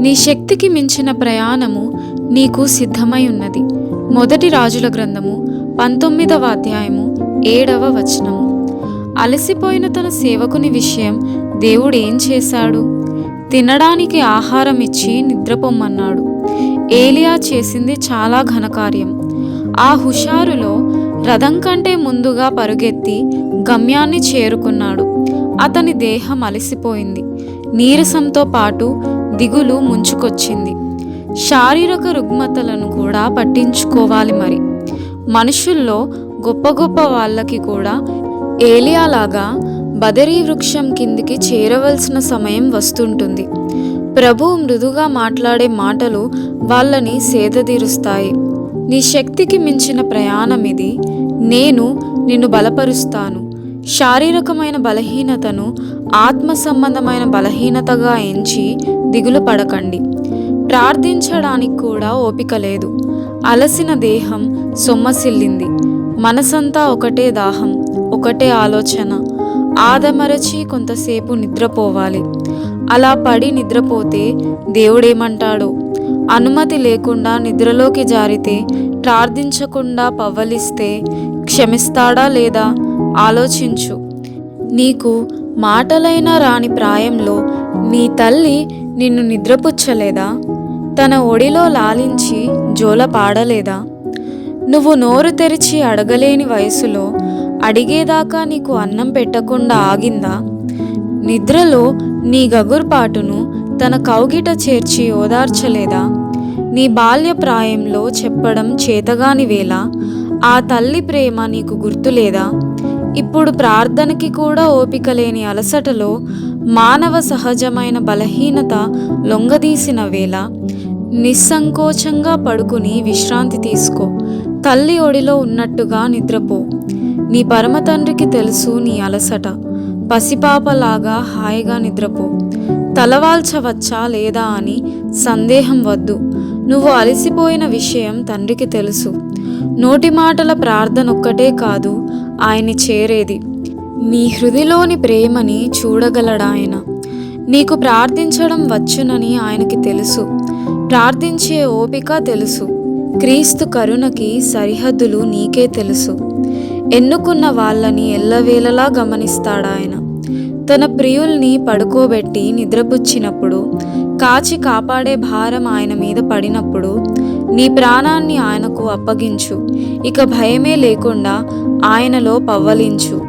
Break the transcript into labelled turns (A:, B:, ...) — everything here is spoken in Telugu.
A: నీ శక్తికి మించిన ప్రయాణము నీకు సిద్ధమై ఉన్నది. మొదటి రాజుల గ్రంథము పంతొమ్మిదవ అధ్యాయము ఏడవ వచనము. అలసిపోయిన తన సేవకుని విషయం దేవుడు ఏం చేశాడు? తినడానికి ఆహారం ఇచ్చి నిద్రపొమ్మన్నాడు. ఏలియా చేసింది చాలా ఘనకార్యం. ఆ హుషారులో రథం కంటే ముందుగా పరుగెత్తి గమ్యాన్ని చేరుకున్నాడు. అతని దేహం అలసిపోయింది. నీరసంతో పాటు దిగులు ముంచుకొచ్చింది. శారీరక రుగ్మతలను కూడా పట్టించుకోవాలి మరి. మనుషుల్లో గొప్ప గొప్ప వాళ్ళకి కూడా ఏలియాలాగా బదరీ వృక్షం కిందికి చేరవలసిన సమయం వస్తుంటుంది. ప్రభువు మృదుగా మాట్లాడే మాటలు వాళ్ళని సేదతీరుస్తాయి. నీ శక్తికి మించిన ప్రయాణం ఇది. నేను నిన్ను బలపరుస్తాను. శారీరకమైన బలహీనతను ఆత్మ సంబంధమైన బలహీనతగా ఎంచి దిగులు పడకండి ప్రార్థించడానికి కూడా ఓపిక లేదు. అలసిన దేహం సొమ్మసిల్లింది. మనసంతా ఒకటే దాహం ఒకటే ఆలోచన. ఆదమరచి కొంతసేపు నిద్రపోవాలి. అలా పడి నిద్రపోతే దేవుడేమంటాడో? అనుమతి లేకుండా నిద్రలోకి జారితే ప్రార్థించకుండా పవ్వలిస్తే క్షమిస్తాడా లేదా? ఆలోచించు. నీకు మాటలైనా రాని ప్రాయంలో నీ తల్లి నిన్ను నిద్రపుచ్చలేదా? తన ఒడిలో లాలించి జోల పాడలేదా? నువ్వు నోరు తెరిచి అడగలేని వయసులో అడిగేదాకా నీకు అన్నం పెట్టకుండా ఆగిందా? నిద్రలో నీ గగుర్పాటును తన కౌగిట చేర్చి ఓదార్చలేదా? నీ బాల్య ప్రాయంలో చెప్పడం చేతగాని వేళ ఆ తల్లి ప్రేమ నీకు గుర్తులేదా? ఇప్పుడు ప్రార్థనకి కూడా ఓపిక లేని అలసటలో మానవ సహజమైన బలహీనత లొంగదీసిన వేళ నిస్సంకోచంగా పడుకుని విశ్రాంతి తీసుకో. తల్లి ఒడిలో ఉన్నట్టుగా నిద్రపో. నీ పరమ తండ్రికి తెలుసు నీ అలసట. పసిపాపలాగా హాయిగా నిద్రపో. తలవాల్చవచ్చా లేదా అని సందేహం వద్దు. నువ్వు అలసిపోయిన విషయం తండ్రికి తెలుసు. నోటి మాటల ప్రార్థన ఒక్కటే కాదు ఆయన చేరేది. నీ హృదిలోని ప్రేమని చూడగలడాయన. నీకు ప్రార్థించడం వచ్చునని ఆయనకి తెలుసు. ప్రార్థించే ఓపిక తెలుసు. క్రీస్తు కరుణకి సరిహద్దులు నీకే తెలుసు. ఎన్నుకున్న వాళ్ళని ఎల్లవేళలా గమనిస్తాడాయన. తన ప్రియుల్ని పడుకోబెట్టి నిద్రపుచ్చినప్పుడు కాచి కాపాడే భారం ఆయన మీద పడినప్పుడు నీ ప్రాణాన్ని ఆయనకు అప్పగించు. ఇక భయమే లేకుండా ఆయనలో పవ్వలించు.